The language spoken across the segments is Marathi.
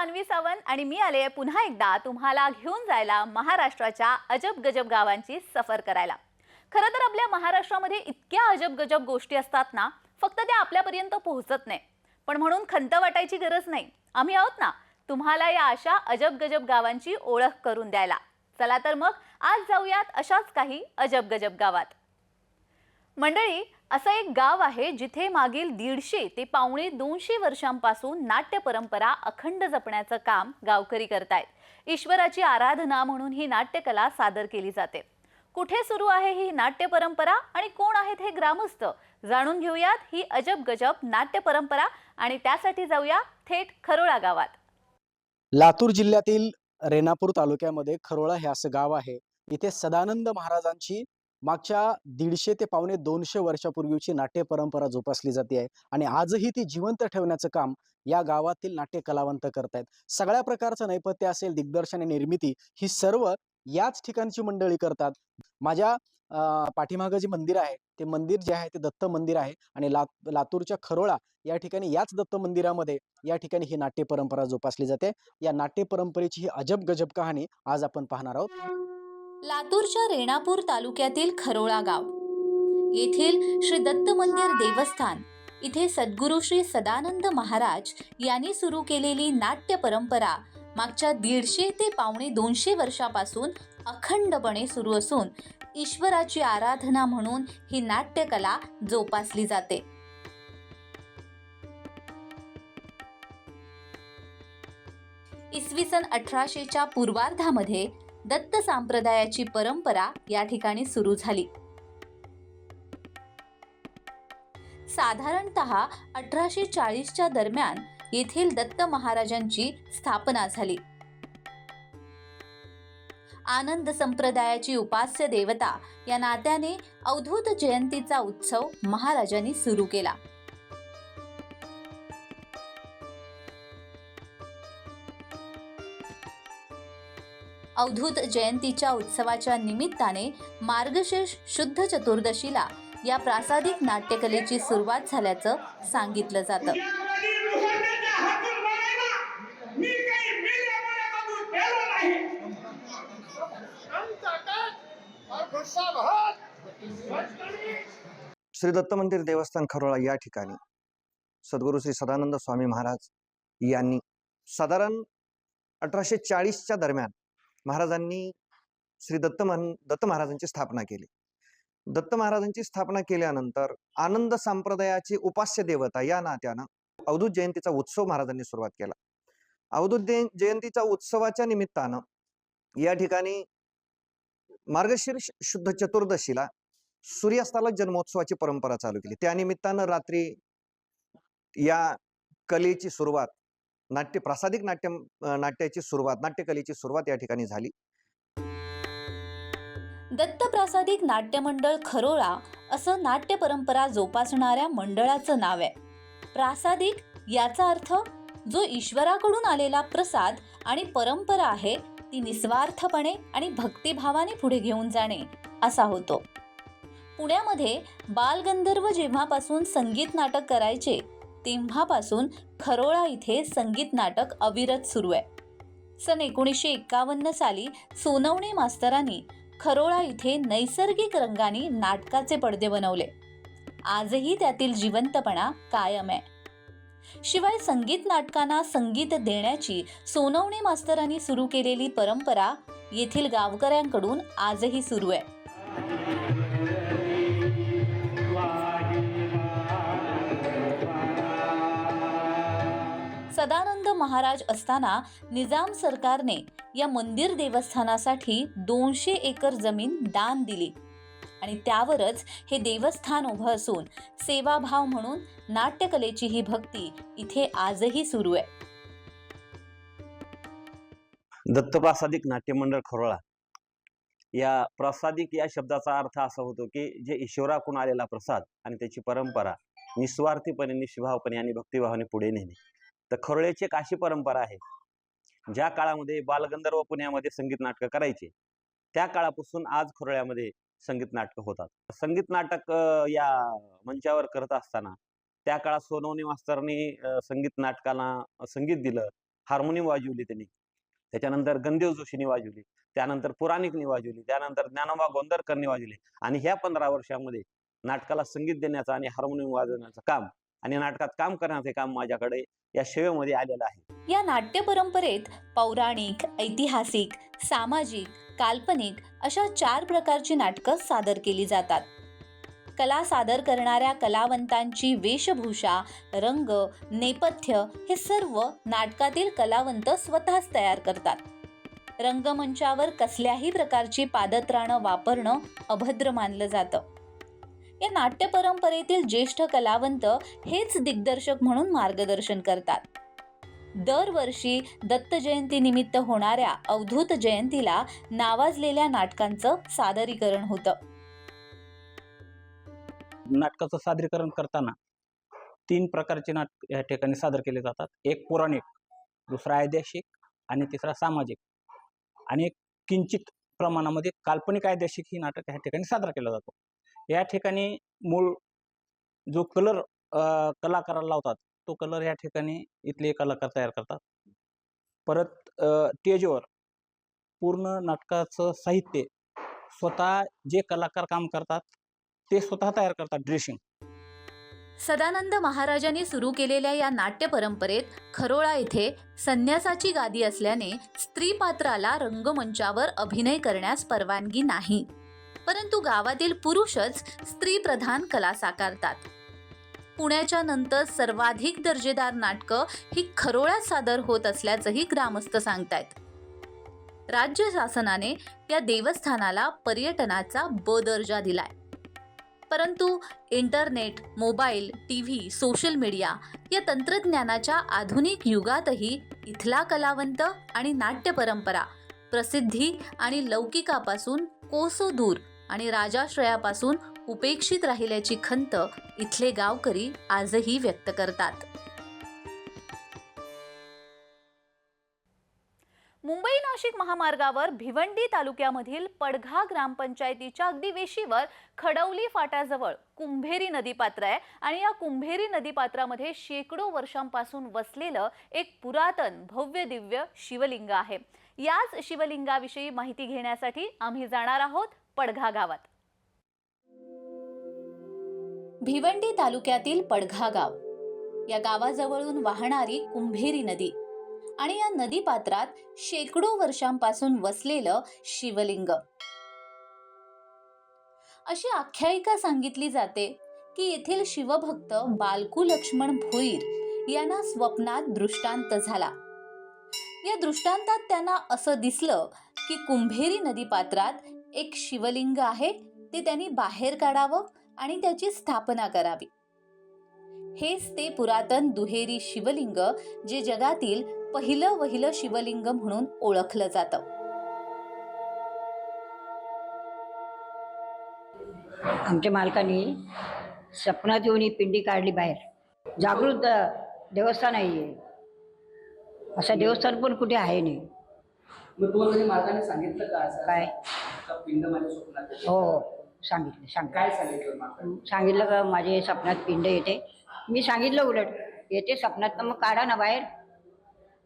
जान्हवी सावंत आणि मी आले पुन्हा एकदा तुम्हाला घेऊन जायला महाराष्ट्राच्या अजब गजब गावांची सफर करायला. खरं तर आपल्या महाराष्ट्रामध्ये इतक्या अजब गजब गोष्टी असतात ना फक्त त्या आपल्यापर्यंत पोहोचत नाही. पण म्हणून खंत वाटायची गरज नाही. आम्ही आहोत ना तुम्हाला या अशा अजब गजब गावांची ओळख करून द्यायला. चला तर मग आज जाऊयात अशाच काही अजब गजब गावात. मंडळी असं एक गाव आहे जिथे मागील दीडशे ते पावणे दोनशे वर्षांपासून नाट्य परंपरा अखंड जपण्याचं काम गावकरी करतायत. ईश्वराची आराधना म्हणून ही नाट्यकला सादर केली जाते. कुठे सुरू आहे ही नाट्य परंपरा आणि कोण आहेत हे ग्रामस्थ? जाणून घेऊयात ही अजब गजब नाट्य परंपरा आणि त्यासाठी जाऊया थेट खरोळा गावात. लातूर जिल्ह्यातील रेणापूर तालुक्यामध्ये खरोळा हे असं गाव आहे. इथे सदानंद महाराजांची मागच्या दीडशे ते पावणे दोनशे वर्षापूर्वीची नाट्य परंपरा जोपासली जाते आहे. आणि आजही ती जिवंत ठेवण्याचं काम या गावातील नाट्य कलावंत करतायत सगळ्या प्रकारचं नैपथ्य असेल दिग्दर्शन आणि निर्मिती ही सर्व याच ठिकाणची मंडळी करतात. माझ्या पाठीमागं जे मंदिर आहे ते मंदिर जे आहे ते दत्त मंदिर आहे. आणि लात लातूरच्या खरोळा या ठिकाणी याच दत्त मंदिरामध्ये या ठिकाणी ही नाट्य परंपरा जोपासली जाते. या नाट्य परंपरेची ही अजब गजब कहाणी आज आपण पाहणार आहोत. लातूरच्या रेणापूर तालुक्यातील खरोळा गाव. येथील श्री दत्त मंदिर देवस्थान इथे सद्गुरू श्री सदानंद महाराज यांनी सुरू केलेली नाट्य परंपरा मागच्या दीडशे ते पावणे दोनशे वर्षापासून अखंडपणे सुरू असून ईश्वराची आराधना म्हणून ही नाट्यकला जोपासली जाते. इसवी सन अठराशेच्या पूर्वार्धामध्ये दत्त संप्रदायाची परंपरा या ठिकाणी सुरू झाली. साधारणत अठराशे चाळीसच्या दरम्यान येथील दत्त महाराजांची स्थापना झाली. आनंद संप्रदायाची उपास्य देवता या नात्याने अवधूत जयंतीचा उत्सव महाराजांनी सुरू केला. अवधूत जयंतीच्या उत्सवाच्या निमित्ताने मार्गशीर्ष शुद्ध चतुर्दशीला या प्रासादिक नाट्यकलेची सुरुवात झाल्याचं सांगितलं जातं. श्री दत्त मंदिर देवस्थान खरोळा या ठिकाणी. सद्गुरू श्री सदानंद स्वामी महाराज यांनी साधारण अठराशे चाळीसच्या दरम्यान महाराजांनी श्री दत्त दत्त महाराजांची स्थापना केली. दत्त महाराजांची स्थापना केल्यानंतर आनंद संप्रदायाची उपास्य देवता या नात्यानं अवधूत जयंतीचा उत्सव महाराजांनी सुरुवात केला. अवधूत जयं- जयंतीच्या उत्सवाच्या निमित्तानं या ठिकाणी मार्गशीर्ष शुद्ध चतुर्दशीला सूर्यास्ताला जन्मोत्सवाची परंपरा चालू केली. त्या निमित्तानं रात्री या कलेची सुरुवात नाट्य प्रासादिक नाट्य नाट्याची सुरुवात नाट्यकलेची सुरुवात या ठिकाणी झाली. दत्त प्रासादिक नाट्य मंडळ खरोळा असं नाट्य परंपरा जोपासणाऱ्या मंडळाचं नाव आहे. प्रासादिक याचा अर्थ जो ईश्वराकडून आलेला प्रसाद आणि परंपरा आहे ती निस्वार्थपणे आणि भक्तिभावाने पुढे घेऊन जाणे असा होतो. पुण्यामध्ये बालगंधर्व जेव्हापासून संगीत नाटक करायचे तेव्हापासून खरोळा इथे संगीत नाटक अविरत सुरू आहे. सन एकोणीसशे एक्कावन्न साली सोनवणे मास्तरांनी खरोळा इथे नैसर्गिक रंगाने नाटकाचे पडदे बनवले. आजही त्यातील जिवंतपणा कायम आहे. शिवाय संगीत नाटकांना संगीत देण्याची सोनवणे मास्तरांनी सुरू केलेली परंपरा येथील गावकऱ्यांकडून आजही सुरू आहे. सदानंद महाराज असताना निजाम सरकारने या मंदिर देवस्थानासाठी दोनशे एकर जमीन दान दिली. आणि त्यावरच हे देवस्थान उभं असून सेवाभाव म्हणून नाट्यकलेची ही भक्ती इथे आजही सुरू आहे. दत्त प्रासादिक नाट्यमंडळ खरोळा. या प्रासादिक या शब्दाचा अर्थ असा होतो की जे ईश्वराकडून आलेला प्रसाद आणि त्याची परंपरा निस्वार्थीपणे निष्भावपणे आणि भक्तिभावाने पुढे नेणे तर खरोळ्याची एक अशी परंपरा आहे. ज्या काळामध्ये बालगंधर्व पुण्यामध्ये संगीत नाटकं करायचे त्या काळापासून आज खरोळ्यामध्ये संगीत नाटकं होतात. संगीत नाटक या मंचावर करत असताना त्या काळात सोनवणी मास्तरनी संगीत नाटकाला संगीत दिलं. हार्मोनियम वाजवली त्यांनी. त्याच्यानंतर गंदेव जोशींनी वाजवली. त्यानंतर पुराणिकनी वाजवली. त्यानंतर ज्ञानोबा गोंदरकरनी वाजवली. आणि ह्या पंधरा वर्षामध्ये नाटकाला संगीत देण्याचं आणि हार्मोनियम वाजवण्याचं काम आणि नाटकात काम करण्याचे काम माझ्याकडे या सेवेमध्ये आलेलं आहे. या नाट्य परंपरेत पौराणिक ऐतिहासिक सामाजिक काल्पनिक अशा चार प्रकारची नाटकं सादर केली जातात. कला सादर करणाऱ्या कलावंतांची वेशभूषा रंग नेपथ्य हे सर्व नाटकातील कलावंत स्वतःच तयार करतात. रंगमंचावर कसल्याही प्रकारची पादत्राणं वापरणं अभद्र मानलं जातं. या नाट्य परंपरेतील ज्येष्ठ कलावंत हेच दिग्दर्शक म्हणून मार्गदर्शन करतात. दरवर्षी दत्त जयंतीनिमित्त होणाऱ्या अवधूत जयंतीला नावाजलेल्या नाटकांचं सादरीकरण होतं. नाटकाचं सादरीकरण करताना तीन प्रकारचे नाटक या ठिकाणी सादर केले जातात. एक पौराणिक दुसरा ऐतिहासिक आणि तिसरा सामाजिक. आणि किंचित प्रमाणामध्ये काल्पनिक ऐतिहासिक ही नाटक या ठिकाणी सादर केला जातो. या ठिकाणी मूळ जो कलर कलाकाराला लावतात तो कलर या ठिकाणी इथले कलाकार तयार करतात. परत अ, स्टेजवर पूर्ण नाटकाचं साहित्य स्वतः जे कलाकार काम करतात ते स्वतः तयार करतात ड्रेसिंग सदानंद महाराजांनी सुरू केलेल्या या नाट्य परंपरेत खरोळा येथे संन्यासाची गादी असल्याने स्त्री पात्राला रंगमंचावर अभिनय करण्यास परवानगी नाही. परंतु गावातील पुरुषच स्त्री प्रधान कला साकारतात. पुण्याच्या नंतर सर्वाधिक दर्जेदार नाटकं ही खरोळ्यात सादर होत असल्याचंही ग्रामस्थ सांगतायत. राज्य शासनाने या देवस्थानाला पर्यटनाचा ब दर्जा दिलाय. परंतु internet mobile T V social media या तंत्रज्ञानाच्या आधुनिक युगातही इथला कलावंत आणि नाट्य परंपरा प्रसिद्धी आणि लौकिकापासून कोसो दूर आणि राजाश्रयापासून उपेक्षित राहिल्याची खंत इथले गावकरी आजही व्यक्त करतात. मुंबई नाशिक महामार्गावर भिवंडी तालुक्यामधील पडघा ग्रामपंचायतीच्या अगदी वेशीवर खडवली फाट्याजवळ कुंभेरी नदीपात्र आहे आणि या कुंभेरी नदीपात्रामध्ये शेकडो वर्षांपासून वसलेलं एक पुरातन भव्य दिव्य शिवलिंग आहे. याच शिवलिंगाविषयी माहिती घेण्यासाठी आम्ही जाणार आहोत. पडघा गावात. भिवंडी तालुक्यातील पडघा गाव. या गावाजवळून वाहणारी कुंभेरी नदी आणि या नदीपात्रात शेकडो वर्षांपासून वसलेलं शिवलिंग. अशी आख्यायिका सांगितली जाते की येथील शिवभक्त बालकू लक्ष्मण भोईर यांना स्वप्नात दृष्टांत झाला. या दृष्टांतात त्यांना असं दिसलं की कुंभेरी नदी पात्रात एक शिवलिंग आहे ते त्यांनी बाहेर काढावं आणि त्याची स्थापना करावी. हेच ते पुरातन दुहेरी शिवलिंग जे जगातील पहिलं वहिलं शिवलिंग म्हणून ओळखलं जातं. आमच्या मालकाने सपनात येऊन ही पिंडी काढली बाहेर. जागृत देवस्थान आहे हे. असं देवस्थान पण कुठे आहे नाही. मग तुम्हाला मालकाने सांगितलं का असं? काय? पिंड माझ्या स्वप्नात येते? हो सांगितलं सांग काय सांगितलं सांगितलं का माझे सपनात पिंड येते? मी सांगितलं उलट येते सपनात तर मग काढा ना बाहेर.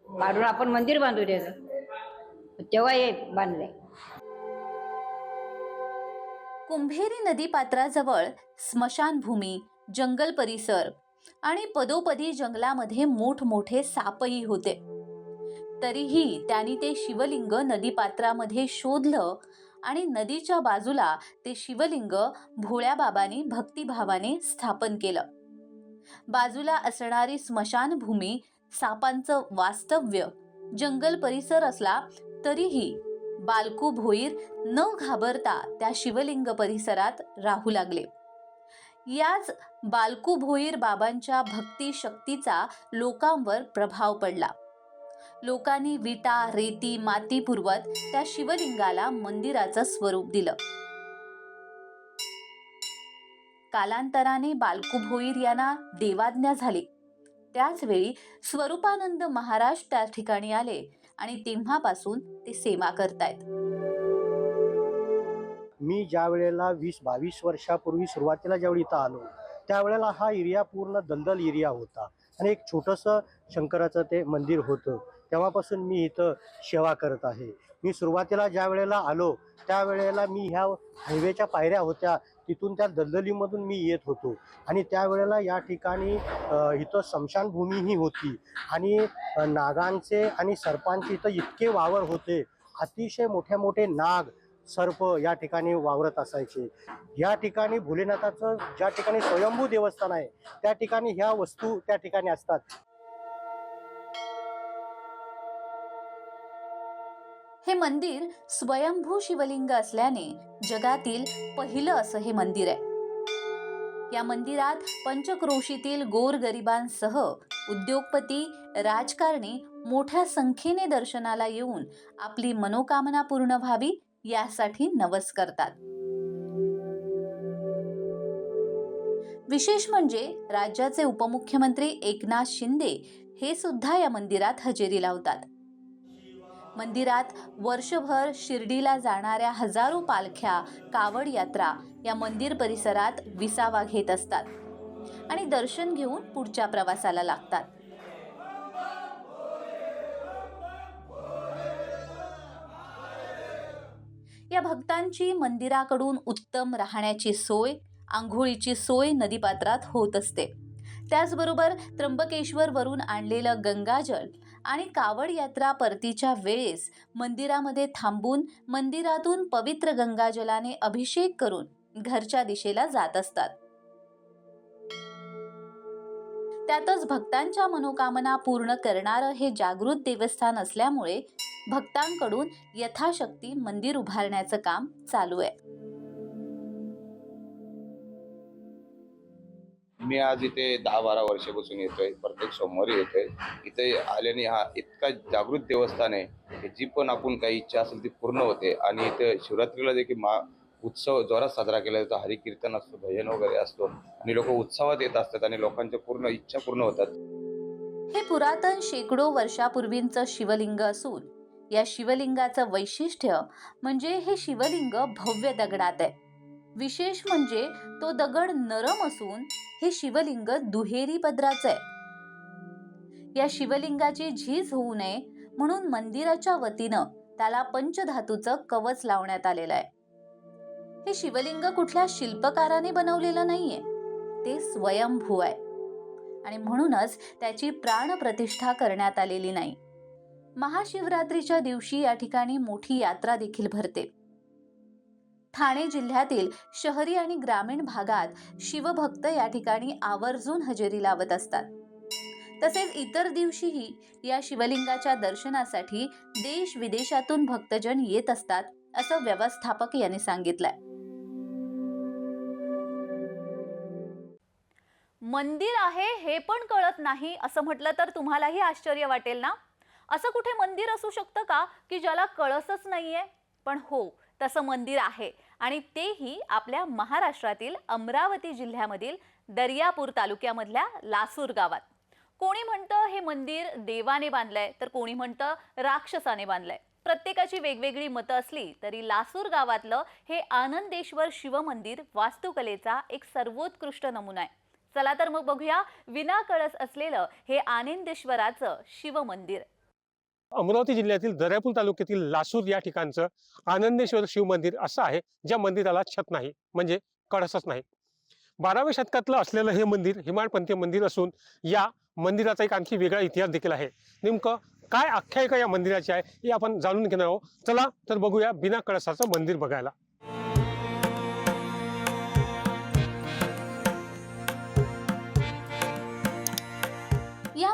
काढून आपण मंदिर बांधू त्याचं. तेव्हा हे बांधलंय. कुंभेरी नदीपात्राजवळ स्मशानभूमी जंगल परिसर आणि पदोपदी जंगलामध्ये मोठमोठे सापही होते. तरीही त्यांनी ते शिवलिंग नदीपात्रामध्ये शोधलं आणि नदीच्या बाजूला ते शिवलिंग भोळ्या बाबांनी भक्तिभावाने स्थापन केलं. बाजूला असणारी स्मशानभूमी सापांचं वास्तव्य जंगल परिसर असला तरीही बालकू भोईर न घाबरता त्या शिवलिंग परिसरात राहू लागले. याच बालकू भोईर बाबांच्या भक्ती शक्तीचा लोकांवर प्रभाव पडला. लोकांनी विटा रेती माती पुरवत त्या शिवलिंगाला मंदिराचं स्वरूप दिलं. कालांतराने बालकू भोईर यांना देवाज्ञा झाली. त्याचवेळी स्वरूपानंद महाराज त्या ठिकाणी आले आणि तेव्हापासून ते सेवा करतायत. मी ज्या वेळेला वीस बावीस वर्षापूर्वी सुरुवातीला ज्यावेळी इथं आलो त्यावेळेला हा एरिया पूर्ण दलदल एरिया होता. आणि एक छोटंसं शंकराचं ते मंदिर होतं. तेव्हापासून मी इथं सेवा करत आहे. मी सुरुवातीला ज्या वेळेला आलो त्यावेळेला मी ह्या हायवेच्या पायऱ्या होत्या तिथून त्या दलदलीमधून मी येत होतो. आणि त्यावेळेला या ठिकाणी इथं स्मशानभूमीही होती. आणि नागांचे आणि सर्पांचे इथं इतके वावर होते. अतिशय मोठे मोठे नाग सर्प या ठिकाणी वावरत असायचे. या ठिकाणी भोलेनाथाचं ज्या ठिकाणी स्वयंभू देवस्थान आहे त्या ठिकाणी ह्या वस्तू त्या ठिकाणी असतात. हे मंदिर स्वयंभू शिवलिंग असल्याने जगातील पहिलं असं हे मंदिर आहे. या मंदिरात पंचक्रोशीतील गोरगरिबांसह उद्योगपती राजकारणी मोठ्या संख्येने दर्शनाला येऊन आपली मनोकामना पूर्ण व्हावी यासाठी नवस करतात. विशेष म्हणजे राज्याचे उपमुख्यमंत्री एकनाथ शिंदे हे सुद्धा या मंदिरात हजेरी लावतात. मंदिरात वर्षभर शिर्डीला जाणाऱ्या हजारो पालख्या कावड यात्रा या मंदिर परिसरात विसावा घेत असतात आणि दर्शन घेऊन पुढच्या प्रवासाला लागतात. या भक्तांची मंदिराकडून उत्तम राहण्याची सोय आंघोळीची सोय नदीपात्रात होत असते. त्याचबरोबर त्र्यंबकेश्वर वरून आणलेलं गंगाजल आणि कावड यात्रा परतीच्या वेळेस मंदिरामध्ये थांबून मंदिरातून पवित्र गंगाजलाने अभिषेक करून घरच्या दिशेला जात असतात. त्यातच भक्तांच्या मनोकामना पूर्ण करणारं हे जागृत देवस्थान असल्यामुळे भक्तांकडून यथाशक्ती मंदिर उभारण्याचं काम चालू आहे. मी आज इथे दहा बारा वर्षापासून येतोय. प्रत्येक सोमवारी येतोय. इथे आल्याने हा इतका जागृत देवस्थान आहे की जी पण आपण काही इच्छा असेल ती पूर्ण होते. आणि इथे शिवरात्रीला देखील मा उत्सव जोरात साजरा केला जातो. हरिकीर्तन असतो भजन वगैरे असतो. आणि लोक उत्सवात येत असतात आणि लोकांच्या पूर्ण इच्छा पूर्ण होतात. हे पुरातन शेकडो वर्षापूर्वींचं शिवलिंग असून या शिवलिंगाचं वैशिष्ट्य म्हणजे हे शिवलिंग भव्य दगडात आहे. विशेष म्हणजे तो दगड नरम असून हे शिवलिंग दुहेरी पदराचं आहे. या शिवलिंगाची झीज होऊ नये म्हणून मंदिराच्या वतीनं त्याला पंचधातूचं कवच लावण्यात आलेलं आहे. हे शिवलिंग कुठल्या शिल्पकाराने बनवलेलं नाहीये. ते स्वयंभू आहे. आणि म्हणूनच त्याची प्राणप्रतिष्ठा करण्यात आलेली नाही. महाशिवरात्रीच्या दिवशी या ठिकाणी मोठी यात्रा देखील भरते. ठाणे जिल्ह्यातील शहरी आणि ग्रामीण भागात शिवभक्त या ठिकाणी आवर्जून हजेरी लावत असतात. तसेच इतर दिवशीही या शिवलिंगाच्या दर्शनासाठी देश विदेशातून भक्तजन येत असतात असं व्यवस्थापक यांनी सांगितलंय. मंदिर आहे हे पण कळत नाही असं म्हटलं तर तुम्हालाही आश्चर्य वाटेल ना? असं कुठे मंदिर असू शकतं का की ज्याला कळसच नाहीये? पण हो तसं मंदिर आहे. आणि तेही आपल्या महाराष्ट्रातील अमरावती जिल्ह्यामधील दर्यापूर तालुक्यामधल्या लासूर गावात. कोणी म्हणतं हे मंदिर देवाने बांधलंय तर कोणी म्हणतं राक्षसाने बांधलंय. प्रत्येकाची वेगवेगळी मतं असली तरी लासूर गावातलं हे आनंदेश्वर शिवमंदिर वास्तुकलेचा एक सर्वोत्कृष्ट नमुना आहे. चला तर मग बघूया विना कळस असलेलं हे आनंदेश्वराचं शिवमंदिर. अमरावती जिल्ह्यातील दर्यापूर तालुक्यातील लासूर या ठिकाणचं आनंदेश्वर शिव मंदिर असं आहे ज्या मंदिराला छत नाही म्हणजे कळसच नाही. बाराव्या शतकातलं असलेलं हे मंदिर हिमाळपंथी मंदिर असून या मंदिराचा एक आणखी वेगळा इतिहास देखील आहे. नेमकं काय आख्यायिका या मंदिराची आहे हे आपण जाणून घेणार आहोत. चला तर बघूया बिना कळसाचं मंदिर बघायला.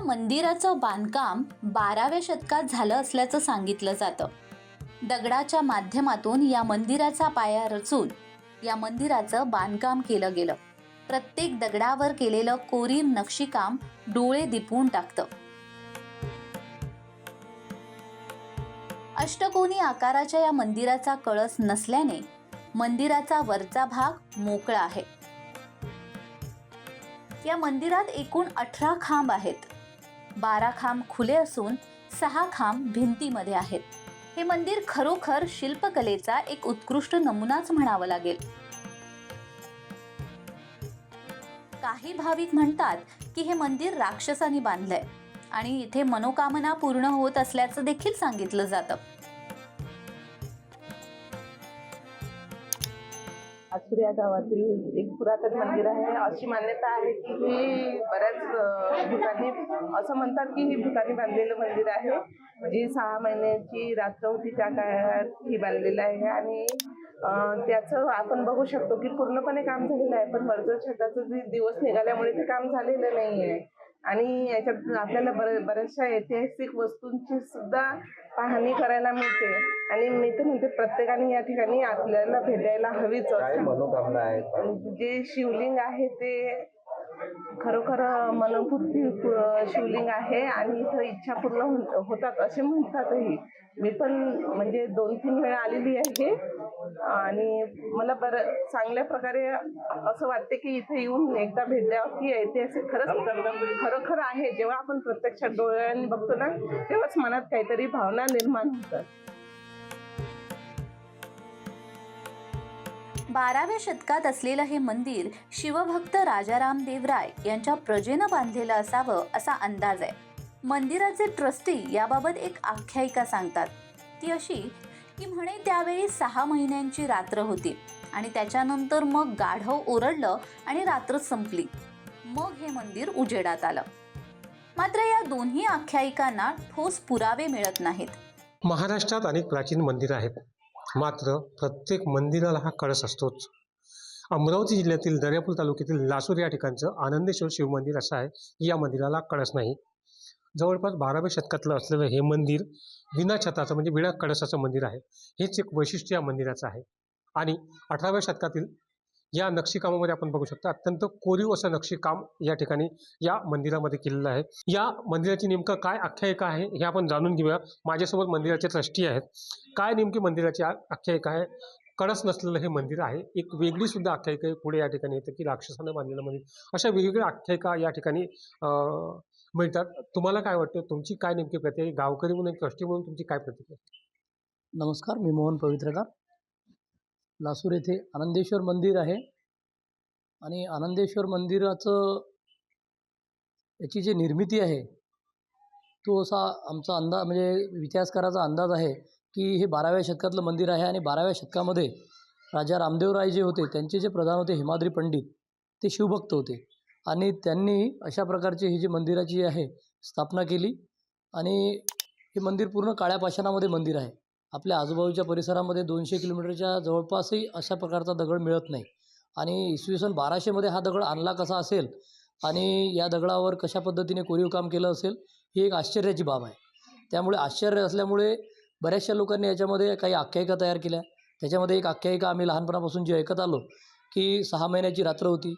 या मंदिराचं बांधकाम बाराव्या शतकात झालं असल्याचं सांगितलं जातं. दगडाच्या माध्यमातून या मंदिराचा पाया रचून या मंदिराचं बांधकाम केलं गेलं. प्रत्येक दगडावर केलेलं कोरीव नक्षीकाम डोळे दिपवून टाकतं. अष्टकोनी आकाराच्या या मंदिराचा कळस नसल्याने मंदिराचा वरचा भाग मोकळा आहे. या मंदिरात एकूण अठरा खांब आहेत. बारा खांब खुले असून सहा खांब भिंतीमध्ये आहेत. हे मंदिर खरोखर शिल्पकलेचा एक उत्कृष्ट नमुनाच म्हणावं लागेल. काही भाविक म्हणतात की हे मंदिर राक्षसाने बांधलंय आणि इथे मनोकामना पूर्ण होत असल्याचं देखील सांगितलं जातं. आसुर्या गावातील एक पुरातन मंदिर आहे. अशी मान्यता आहे की हे बऱ्याच भूतांनी असं म्हणतात की हे भूतानी बांधलेलं मंदिर आहे जी सहा महिन्याची रात्र होती त्या काळात ही बांधलेलं आहे आणि त्याचं आपण बघू शकतो की पूर्णपणे काम झालेलं आहे पण वरचं छताचं जे दिवस निघाल्यामुळे ते काम झालेलं नाही आहे आणि याच्यात आपल्याला बऱ्या बऱ्याचशा ऐतिहासिक वस्तूंची सुद्धा पाहणी करायला मिळते. आणि मी तर म्हणते प्रत्येकाने या ठिकाणी आपल्याला भेट द्यायला हवीच असं मनोकामना आहे जे शिवलिंग आहे ते खरोखर मनपूर्ती पु- शिवलिंग आहे आणि इथं इच्छा पूर्ण होतात असे म्हणतातही. मी पण म्हणजे दोन तीन वेळा आलेली आहे आणि मला बरं चांगल्या प्रकारे असं वाटते की इथे येऊन एकदा भेट द्यावं की ऐतिहासिक खरंच खरोखर आहे. जेव्हा आपण प्रत्यक्षात डोळ्यांनी बघतो ना तेव्हाच मनात काहीतरी भावना निर्माण होतात. बाराव्या शतकात असलेलं हे मंदिर शिवभक्त राजाराम देवराय यांच्या प्रजेनं बांधलेलं असावं असा अंदाज आहे. मंदिराचे ट्रस्टी याबाबत एक आख्यायिका सांगतात. ती अशी की म्हणे त्यावेळी सहा महिन्यांची रात्र होती आणि त्याच्यानंतर मग गाढव ओरडलं आणि रात्र संपली. मग हे मंदिर उजेडात आलं. मात्र या दोन्ही आख्यायिकांना ठोस पुरावे मिळत नाहीत. महाराष्ट्रात अनेक प्राचीन मंदिरं आहेत. मात्र प्रत्येक मंदिराला हा कळस असतोच. अमरावती जिल्ह्यातील दर्यापूर तालुक्यातील लासूर या ठिकाणचं आनंदेश्वर शिवमंदिर असं आहे. की या मंदिराला कळस नाही. जवळपास बाराव्या शतकातलं असलेलं हे मंदिर विना छताचं म्हणजे विना कळसाचं मंदिर आहे. हेच एक वैशिष्ट्य या मंदिराचं आहे. आणि अठराव्या शतकातील या नक्षीकामामध्ये आपण बघू शकता अत्यंत कोरीव असं नक्षीकाम या ठिकाणी या मंदिरामध्ये केलेलं आहे. या मंदिराची नेमकं काय आख्यायिका आहे हे आपण जाणून घेऊया. माझ्यासोबत मंदिराचे ट्रस्टी आहेत. काय नेमकी मंदिराची आख्यायिका आहे? कळस नसलेलं हे मंदिर आहे. एक वेगळी सुद्धा आख्यायिका आहे. पुढे या ठिकाणी येतं की राक्षसानं बांधलेलं मंदिर. अशा वेगवेगळ्या आख्यायिका या ठिकाणी मिळतात. तुम्हाला काय वाटतं? तुमची काय नेमकी प्रतिक्रिया गावकरी म्हणून ट्रस्टी म्हणून तुमची काय प्रतिक्रिया नमस्कार मी मोहन पवित्रकार लासूर येथे आनंदेश्वर मंदिर आहे. आणि आनंदेश्वर मंदिराचं याची जी निर्मिती आहे तो असा आमचा अंदाज म्हणजे इतिहासकाराचा अंदाज आहे की हे बाराव्या शतकातलं मंदिर आहे आणि बाराव्या शतकामध्ये राजा रामदेवराय जे होते त्यांचे जे प्रधान होते हिमाद्री पंडित ते शिवभक्त होते. आणि त्यांनी अशा प्रकारची ही जी मंदिराची आहे स्थापना केली. आणि हे मंदिर पूर्ण काळ्या पाषाणामध्ये मंदिर आहे. आपल्या आजूबाजूच्या परिसरामध्ये दोनशे किलोमीटरच्या जवळपासही अशा प्रकारचा दगड मिळत नाही. आणि इसवी सन बाराशेमध्ये हा दगड आणला कसा असेल आणि या दगडावर कशा पद्धतीने कोरीव काम केलं असेल ही एक आश्चर्याची बाब आहे. त्यामुळे आश्चर्य असल्यामुळे बऱ्याचशा लोकांनी याच्यामध्ये काही आख्यायिका तयार केल्या. त्याच्यामध्ये एक आख्यायिका आम्ही लहानपणापासून जी ऐकत आलो की सहा महिन्याची रात्र होती.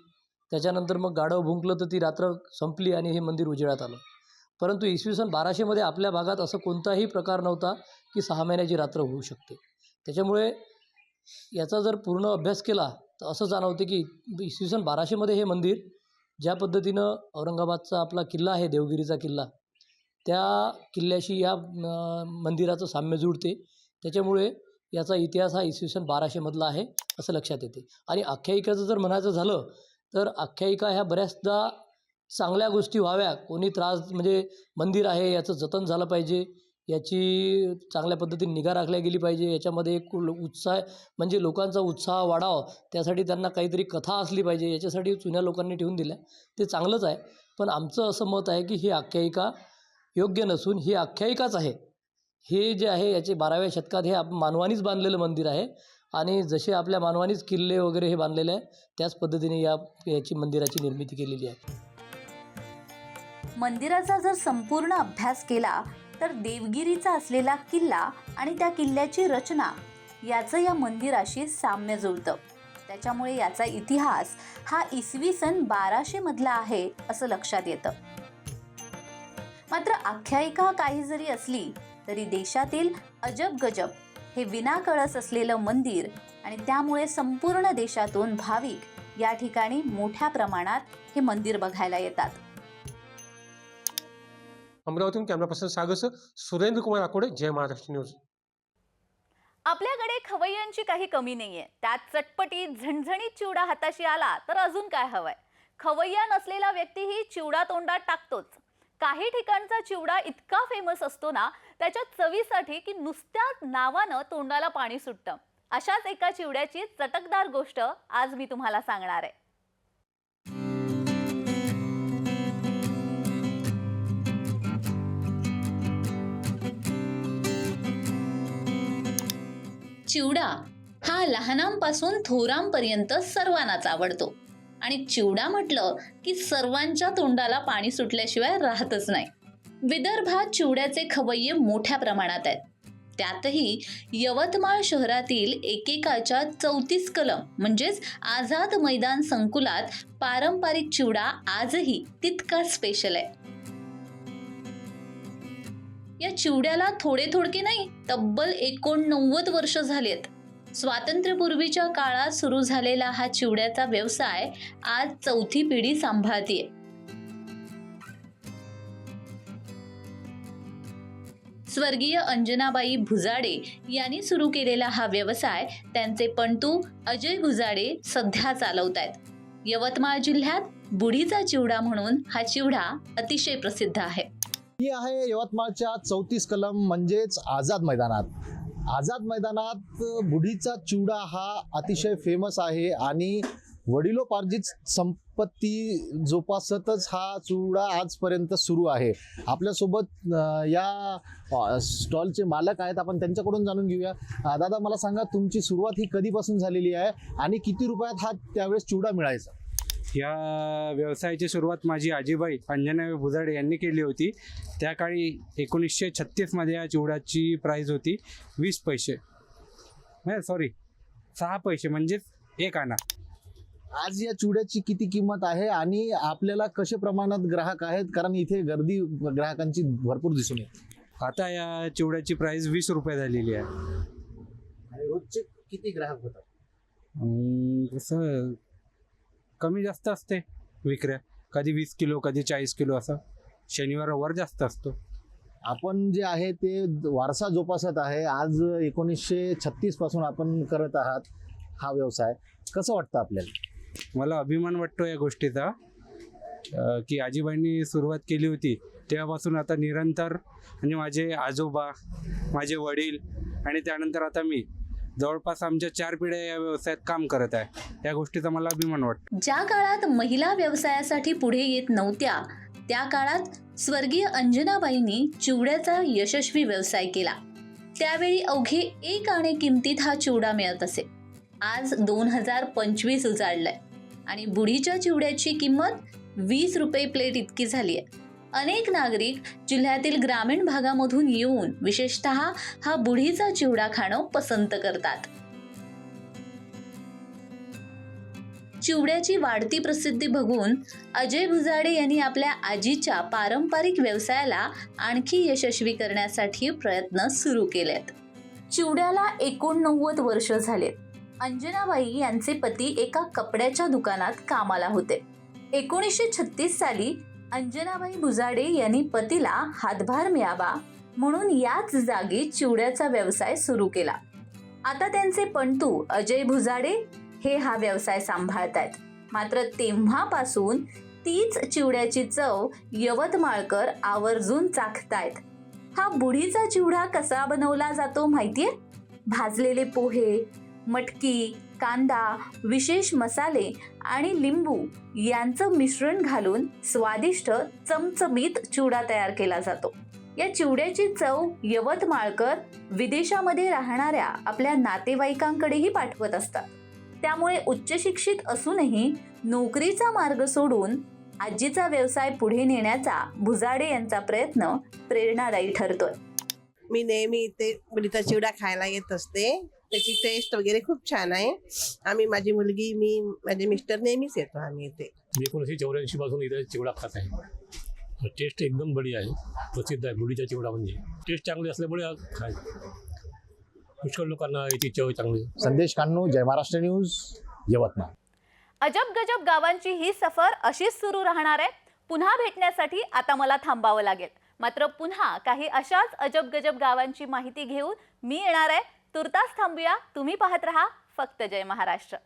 त्याच्यानंतर मग गाढव भुंकलं तर ती रात्र संपली आणि हे मंदिर उजेडात आलं. परंतु इसवी सन बाराशेमध्ये आपल्या भागात असं कोणताही प्रकार नव्हता की सहा महिन्याची रात्र होऊ शकते. त्याच्यामुळे याचा जर पूर्ण अभ्यास केला तर असं जाणवते की इसवी सन बाराशेमध्ये हे मंदिर ज्या पद्धतीनं औरंगाबादचा आपला किल्ला आहे देवगिरीचा किल्ला त्या किल्ल्याशी या मंदिराचं साम्य जुळते. त्याच्यामुळे याचा इतिहास हा इसवी सन बाराशेमधला आहे असं लक्षात येते. आणि आख्यायिकाचं जर म्हणायचं झालं तर आख्यायिका ह्या बऱ्याचदा चांगल्या गोष्टी व्हाव्या. कोणी त्रास म्हणजे मंदिर आहे याचं जतन झालं पाहिजे. याची चांगल्या पद्धतीने निगा राखल्या गेली पाहिजे. याच्यामध्ये एक उत्साह म्हणजे लोकांचा उत्साह वाढावा. त्यासाठी त्यांना काहीतरी कथा असली पाहिजे. याच्यासाठी जुन्या लोकांनी ठेवून दिल्या. ते चांगलंच आहे. पण आमचं असं मत आहे की ही आख्यायिका योग्य नसून ही आख्यायिकाच आहे. हे जे आहे याचे बाराव्या शतकात हे आप मानवानीच बांधलेलं मंदिर आहे. आणि जसे आपल्या मानवानीच किल्ले वगैरे हे बांधलेले आहे त्याच पद्धतीने या याची मंदिराची निर्मिती केलेली आहे. मंदिराचा जर संपूर्ण अभ्यास केला तर देवगिरीचा असलेला किल्ला आणि त्या किल्ल्याची रचना याचं या मंदिराशी साम्य जुळतं. त्याच्यामुळे याचा इतिहास हा इसवी सन बाराशे मधला आहे असं लक्षात येतं. मात्र आख्यायिका काही जरी असली तरी देशातील अजब गजब हे विनाकळस असलेलं मंदिर आणि त्यामुळे संपूर्ण देशातून भाविक या ठिकाणी मोठ्या प्रमाणात हे मंदिर बघायला येतात. अमरावतीहून camera person Surendra Kumar Akode Jai Maharashtra news. आपल्याकडे खवय्यांची काही कमी नाहीये. त्यात चटपटीत झणझणीत चिवडा हाताशी आला तर अजून काय हवंय? खवय्या नसलेला व्यक्तीही चिवडा तोंडात टाकतोच. काही ठिकाणचा चिवडा इतका फेमस असतो ना त्याच्या चवीसाठी की नुसत्या नावानं तोंडाला पाणी सुटतं. अशाच एका चिवड्याची चटकदार गोष्ट आज मी तुम्हाला सांगणार आहे. चिवडा हा लहानांपासून थोरांपर्यंत सर्वांनाच आवडतो. आणि चिवडा म्हटलं की सर्वांच्या तोंडाला पाणी सुटल्याशिवाय राहतच नाही. विदर्भात चिवड्याचे खवय्ये मोठ्या प्रमाणात आहेत. त्यातही यवतमाळ शहरातील एकेकाच्या चौतीस कलम म्हणजेच आझाद मैदान संकुलात पारंपरिक चिवडा आजही तितकाच स्पेशल आहे. या चिवड्याला थोडे थोडके नाही तब्बल एकोणनव्वद वर्ष झालेत. स्वातंत्र्यपूर्वीच्या काळात सुरू झालेला हा चिवड्याचा व्यवसाय आज चौथी पिढी सांभाळतीये. स्वर्गीय अंजनाबाई भुजाडे यांनी सुरू केलेला हा व्यवसाय त्यांचे पणतू अजय भुजाडे सध्या चालवत आहेत यवतमाळ जिल्ह्यात बुढीचा चिवडा म्हणून हा चिवडा अतिशय प्रसिद्ध आहे. ही आहे यवतमाळच्या चौतीस कलम म्हणजेच आझाद मैदानात. आझाद मैदानात बुढीचा चिवडा हा अतिशय फेमस आहे आणि वडिलोपार्जित संपत्ती जोपासतच हा चिवडा आजपर्यंत सुरू आहे. आपल्यासोबत या स्टॉलचे मालक आहेत. आपण त्यांच्याकडून जाणून घेऊया. दादा मला सांगा तुमची सुरुवात ही कधीपासून झालेली आहे आणि किती रुपयात हा त्यावेळेस चिवडा मिळायचा? या व्यवसायाची सुरुवात माझी आजीबाई अंजनाबाई भुजाडे यांनी केली होती. त्या काळी एकोणीसशे छत्तीसमध्ये या चिवड्याची प्राईज होती वीस पैसे. नाही सॉरी सहा पैसे म्हणजेच एक आणा. आज या चिवड्याची किती किंमत आहे आणि आपल्याला कशा प्रमाणात ग्राहक आहेत? कारण इथे गर्दी ग्राहकांची भरपूर दिसून येते. आता या चिवड्याची प्राईज वीस रुपये झालेली आहे. आणि रोजचे किती ग्राहक होतात? कसं कमी जास्त असते विक्र्या. कधी वीस किलो कधी चाळीस किलो असं. शनिवार रविवार जास्त असतो. आपण जे आहे ते वारसा जोपासत आहे. आज एकोणीसशे छत्तीसपासून आपण करत आहात हा व्यवसाय. कसं वाटतं आपल्याला? मला अभिमान वाटतो या गोष्टीचा. की आजीबाईंनी सुरुवात केली होती. तेव्हापासून आता निरंतर म्हणजे माझे आजोबा माझे वडील आणि त्यानंतर आता मी जवळपास आमच्या चार पिढ्या या व्यवसायात काम करत आहे. या गोष्टीचा मला अभिमान वाटतो. ज्या काळात महिला व्यवसायासाठी पुढे येत नव्हत्या त्या काळात स्वर्गीय अंजनाबाईंनी चिवड्याचा यशस्वी व्यवसाय केला. त्यावेळी अवघे एक आणे किमतीत हा चिवडा मिळत असे. आज दोन हजार पंचवीस उजाडलाय आणि बुढीच्या चिवड्याची किंमत वीस रुपये प्लेट इतकी झाली आहे अनेक नागरिक जिल्ह्यातील ग्रामीण भागामधून येऊन विशेषतः हा बुढीचा चिवडा खाणं पसंत करतात. चिवड्याची वाढती प्रसिद्धी बघून अजय भुजाडे यांनी आपल्या आजीच्या पारंपरिक व्यवसायाला आणखी यशस्वी करण्यासाठी प्रयत्न सुरू केलेत. चिवड्याला एकोणनव्वद वर्ष झालेत. अंजनाबाई यांचे पती एका कपड्याच्या दुकानात कामाला होते. एकोणीसशे छत्तीस साली अंजनाबाई भुजाडे यांनी पतीला हातभार मिळावा म्हणून याच जागी चिवड्याचा व्यवसाय सुरू केला. आता त्यांचे पंटू अजय भुजाडे हे हा व्यवसाय सांभाळतायत. मात्र तेव्हापासून तीच चिवड्याची चव यवतमाळकर आवर्जून चाखतायत. हा बुढीचा चिवडा कसा बनवला जातो माहितीये? भाजलेले पोहे मटकी कांदा विशेष मसाले आणि लिंबू यांचं मिश्रण घालून स्वादिष्ट चमचमीत चिवडा तयार केला जातो. या चिवड्याची चव यवतमाळकर विदेशामध्ये राहणाऱ्या आपल्या नातेवाईकांकडेही पाठवत असतात. त्यामुळे उच्च शिक्षित असूनही नोकरीचा मार्ग सोडून आजीचा व्यवसाय पुढे नेण्याचा भुजाडे यांचा प्रयत्न प्रेरणादायी ठरतोय. मी नेहमी इथे म्हणजे बुढीचा चिवडा खायला येत असते. त्याची टेस्ट वगैरे खूप छान आहे. आम्ही माझी मुलगी मी माझे मिस्टर नेहमीच येतो आम्ही इथे. मी एकोणीसशे चौऱ्याऐंशी पासून इथे चिवडा खात आहे. टेस्ट एकदम बढिया आहे. प्रसिद्ध आहे बुढीचा चिवडा म्हणजे. टेस्ट चांगली असल्यामुळे हा खाय पुष्कळ लोकांना याची चव चांगली. संदेश कान्नू जय महाराष्ट्र न्यूज यवतमाळ. अजब गजब गावांची ही सफर अशीच सुरू राहणार आहे. पुन्हा भेटण्यासाठी आता मला थांबावं लागेल. मात्र पुन्हा काही अशाच अजब गजब गावांची माहिती घेऊन मी येणार आहे. तुर्तास थांबूया. तुम्ही पाहत रहा फक्त जय महाराष्ट्र.